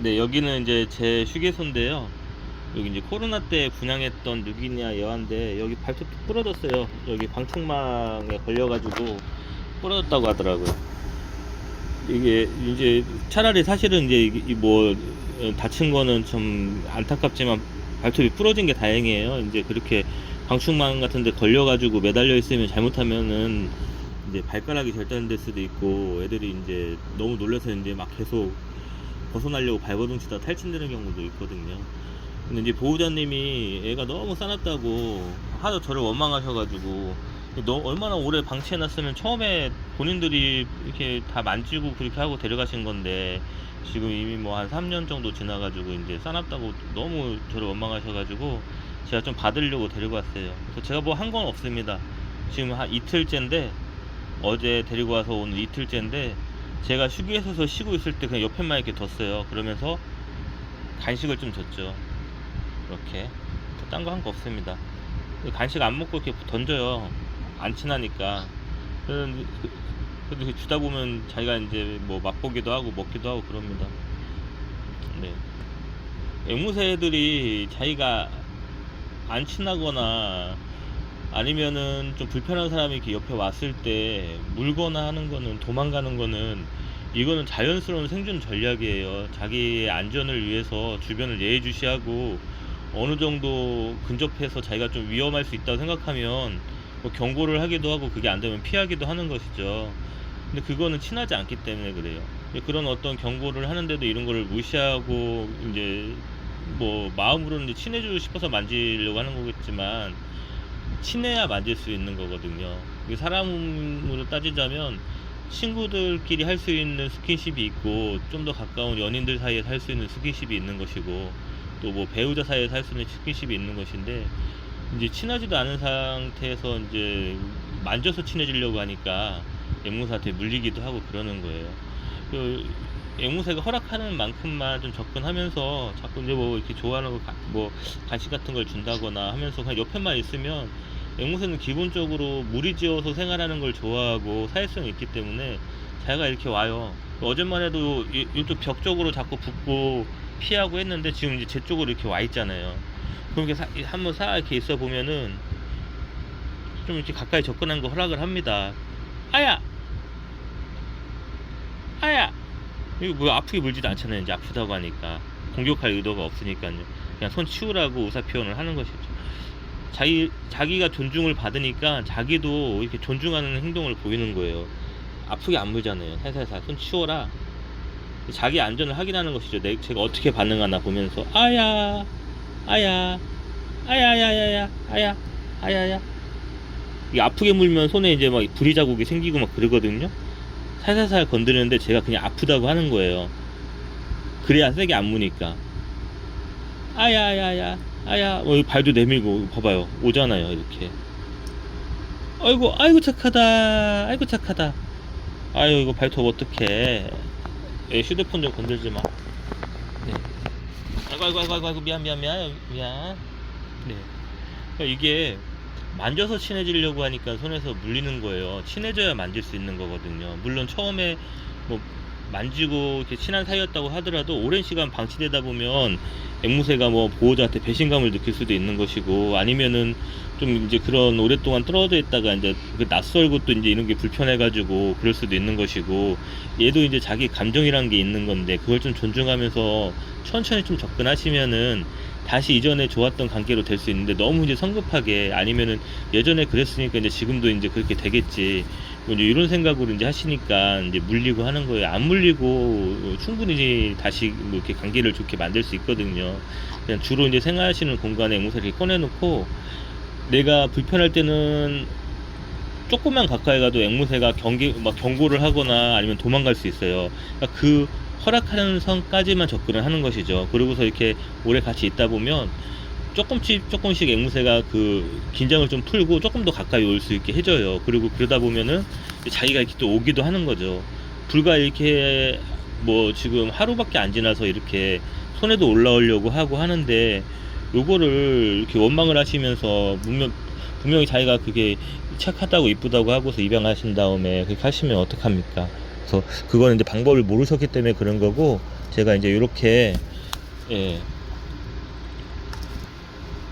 네, 여기는 이제 제 휴게소인데요. 여기 이제 코로나 때 분양했던 누기니아 여한데 여기 발톱 부러졌어요. 여기 방충망에 걸려가지고 부러졌다고 하더라고요. 이게 이제 차라리 사실은 이제 이뭐 어, 다친 거는 좀 안타깝지만 발톱이 부러진 게 다행이에요. 이제 그렇게 방충망 같은 데 걸려가지고 매달려 있으면 잘못하면은 이제 발가락이 절단될 수도 있고 애들이 이제 너무 놀라서 이제 막 계속 벗어나려고 발버둥치다 탈진되는 경우도 있거든요. 근데 이제 보호자님이 애가 너무 싸납다고 하도 저를 원망하셔가지고 너 얼마나 오래 방치해놨으면 처음에 본인들이 이렇게 다 만지고 그렇게 하고 데려가신 건데 지금 이미 뭐 한 3년 정도 지나가지고 이제 싸납다고 너무 저를 원망하셔가지고 제가 좀 받으려고 데리고 왔어요. 그래서 제가 뭐 한 건 없습니다. 지금 한 이틀째인데 어제 데리고 와서 오늘 이틀째인데 제가 휴게소에서 쉬고 있을 때 그냥 옆에만 이렇게 뒀어요. 그러면서 간식을 좀 줬죠. 이렇게 딴 거 한 거 없습니다. 간식 안 먹고 이렇게 던져요. 안 친하니까. 그래도 이렇게 주다 보면 자기가 이제 뭐 맛보기도 하고 먹기도 하고 그럽니다. 네. 앵무새들이 자기가 안 친하거나 아니면은 좀 불편한 사람이 이렇게 옆에 왔을 때 물거나 하는 거는 도망가는 거는 이거는 자연스러운 생존 전략이에요. 자기의 안전을 위해서 주변을 예의주시하고 어느 정도 근접해서 자기가 좀 위험할 수 있다고 생각하면 뭐 경고를 하기도 하고 그게 안 되면 피하기도 하는 것이죠. 근데 그거는 친하지 않기 때문에 그래요. 그런 어떤 경고를 하는데도 이런 거를 무시하고 이제 뭐 마음으로는 친해지고 싶어서 만지려고 하는 거겠지만 친해야 만질 수 있는 거거든요. 사람으로 따지자면 친구들끼리 할 수 있는 스킨십이 있고 좀 더 가까운 연인들 사이에서 할 수 있는 스킨십이 있는 것이고 또 뭐 배우자 사이에서 할 수 있는 스킨십이 있는 것인데 이제 친하지도 않은 상태에서 이제 만져서 친해지려고 하니까 앵무새한테 물리기도 하고 그러는 거예요. 그 앵무새가 허락하는 만큼만 좀 접근하면서 자꾸 이제 뭐 이렇게 좋아하는 거, 가- 뭐 간식 같은 걸 준다거나 하면서 그냥 옆에만 있으면 앵무새는 기본적으로 무리지어서 생활하는 걸 좋아하고 사회성이 있기 때문에 자기가 이렇게 와요. 어제만 해도 이- 이쪽 벽 쪽으로 자꾸 붙고 피하고 했는데 지금 이제 제 쪽으로 이렇게 와 있잖아요. 그럼 이렇게 사- 한번 사 이렇게 있어 보면은 좀 이렇게 가까이 접근한 거 허락을 합니다. 아야! 아야! 이거 뭐 아프게 물지도 않잖아요. 이제 아프다고 하니까. 공격할 의도가 없으니까요. 그냥 손 치우라고 의사 표현을 하는 것이죠. 자기, 자기가 존중을 받으니까 자기도 이렇게 존중하는 행동을 보이는 거예요. 아프게 안 물잖아요. 살살살. 손 치워라. 자기 안전을 확인하는 것이죠. 내, 제가 어떻게 반응하나 보면서. 아야! 아야! 아야야야야! 아야! 아야야! 이게 아프게 물면 손에 이제 막 부리 자국이 생기고 막 그러거든요. 살살살 건드리는데 제가 그냥 아프다고 하는 거예요. 그래야 세게 안 무니까. 아야야야, 아야, 어, 이 발도 내밀고 봐봐요. 오잖아요, 이렇게. 아이고, 아이고 착하다, 아이고 착하다. 아유 이거 발톱 어떡해. 에, 휴대폰 좀 건들지 마. 네. 아이고 아이고 아이고, 아이고 미안 미안 미안 미안. 네. 그러니까 이게 만져서 친해지려고 하니까 손에서 물리는 거예요. 친해져야 만질 수 있는 거거든요. 물론 처음에 뭐 만지고 이렇게 친한 사이였다고 하더라도 오랜 시간 방치되다 보면 앵무새가 뭐 보호자한테 배신감을 느낄 수도 있는 것이고 아니면은 좀 이제 그런 오랫동안 떨어져 있다가 이제 그 낯설고 또 이제 이런 게 불편해가지고 그럴 수도 있는 것이고 얘도 이제 자기 감정이란 게 있는 건데 그걸 좀 존중하면서 천천히 좀 접근하시면은 다시 이전에 좋았던 관계로 될 수 있는데 너무 이제 성급하게 아니면은 예전에 그랬으니까 이제 지금도 이제 그렇게 되겠지. 뭐 이제 이런 생각으로 이제 하시니까 이제 물리고 하는 거예요. 안 물리고 충분히 다시 뭐 이렇게 관계를 좋게 만들 수 있거든요. 그냥 주로 이제 생활하시는 공간에 앵무새를 이렇게 꺼내놓고 내가 불편할 때는 조금만 가까이 가도 앵무새가 경계 막 경고를 하거나 아니면 도망갈 수 있어요. 그러니까 그 허락하는 선까지만 접근을 하는 것이죠. 그러고서 이렇게 오래 같이 있다 보면 조금씩 조금씩 앵무새가 그 긴장을 좀 풀고 조금 더 가까이 올 수 있게 해줘요. 그리고 그러다 보면은 자기가 이렇게 또 오기도 하는 거죠. 불과 이렇게 뭐 지금 하루밖에 안 지나서 이렇게 손에도 올라오려고 하고 하는데 요거를 이렇게 원망을 하시면서 분명 분명히 자기가 그게 착하다고 이쁘다고 하고서 입양하신 다음에 그렇게 하시면 어떡합니까? 그래서 그거는 이제 방법을 모르셨기 때문에 그런 거고 제가 이제 이렇게 예,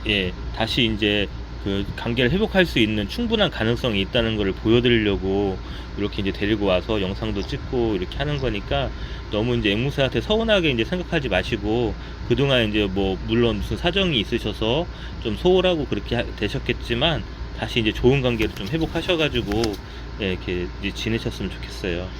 예, 다시 이제 그 관계를 회복할 수 있는 충분한 가능성이 있다는 것을 보여드리려고 이렇게 이제 데리고 와서 영상도 찍고 이렇게 하는 거니까 너무 이제 앵무새한테 서운하게 이제 생각하지 마시고 그동안 이제 뭐 물론 무슨 사정이 있으셔서 좀 소홀하고 그렇게 하- 되셨겠지만 다시 이제 좋은 관계를 좀 회복하셔가지고 예, 이렇게 지내셨으면 좋겠어요.